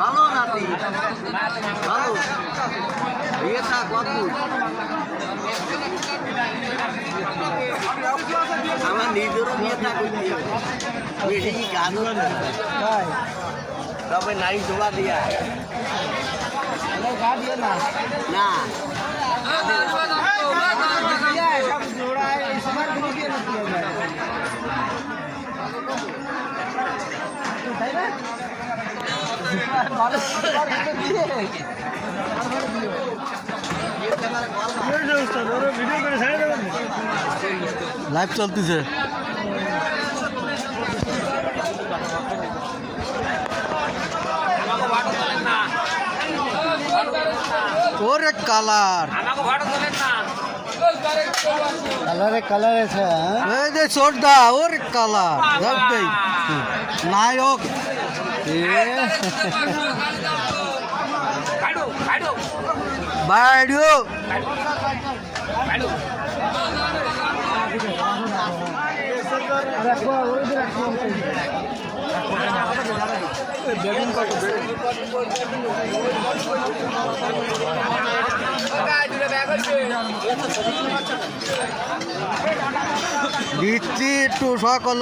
ভালো। নাতি। ভালো। ইয়ে থাক অদ্ভুত আমার নিজেরও নিয়ে থাক বেশি কি গান হচ্ছে তবে নাই জোড়া দিয়া। না। লাইভ চলতেছে। ওরে কালার। কালারে কালার আছে এই যে চোরদা ওরে কালার। বাইডিও দিচ্ছি একটু সকল